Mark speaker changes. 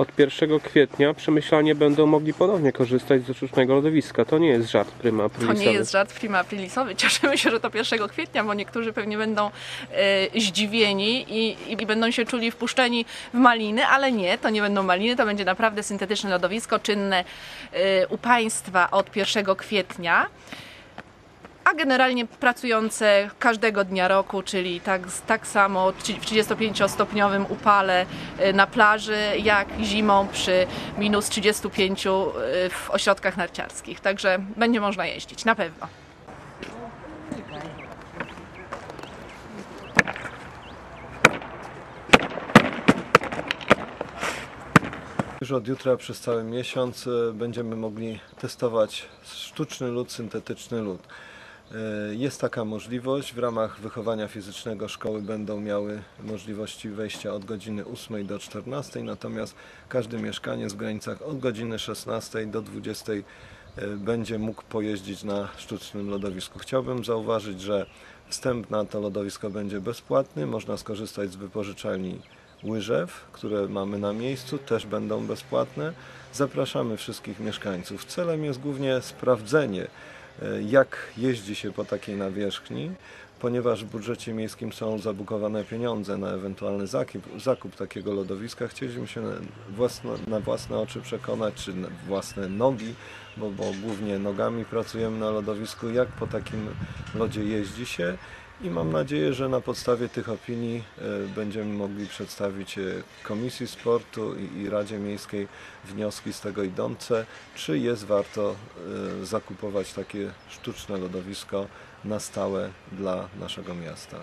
Speaker 1: od 1 kwietnia przemyślanie będą mogli ponownie korzystać ze sztucznego lodowiska. To nie jest żart pryma
Speaker 2: To
Speaker 1: aprilisowy.
Speaker 2: nie jest żart prima aprilisowy. Cieszymy się, że to 1 kwietnia, bo niektórzy pewnie będą e, zdziwieni i, i będą się czuli wpuszczeni w maliny, ale nie, to nie będą maliny, to będzie naprawdę syntetyczne lodowisko czynne e, u Państwa od 1 kwietnia. A generalnie pracujące każdego dnia roku, czyli tak, tak samo w 35-stopniowym upale e, na plaży, jak zimą przy minus 35 e, w ośrodkach narciarskich. Także będzie można jeździć, na pewno.
Speaker 3: Już od jutra przez cały miesiąc e, będziemy mogli testować sztuczny lód, syntetyczny lód. E, Jest taka możliwość. W ramach wychowania fizycznego szkoły będą miały możliwości wejścia od godziny 8 do 14, natomiast każdy mieszkaniec w granicach od godziny 16 do 20 e, będzie mógł pojeździć na sztucznym lodowisku. Chciałbym zauważyć, że wstęp na to lodowisko będzie bezpłatny. Można skorzystać z wypożyczalni łyżew, które mamy na miejscu, też będą bezpłatne. Zapraszamy wszystkich mieszkańców. Celem jest głównie sprawdzenie, jak jeździ się po takiej nawierzchni, ponieważ w budżecie miejskim są zabukowane pieniądze na ewentualny zakup, zakup takiego lodowiska. Chcieliśmy się na własne, na własne oczy przekonać, czy własne nogi, bo, bo głównie nogami pracujemy na lodowisku, jak po takim lodzie jeździ się i mam nadzieję, że na podstawie tych opinii e, będziemy mogli przedstawić e, Komisji Sportu i, Radzie Miejskiej wnioski z tego idące, czy jest warto e, zakupować takie sztuczne lodowisko na stałe dla naszego miasta.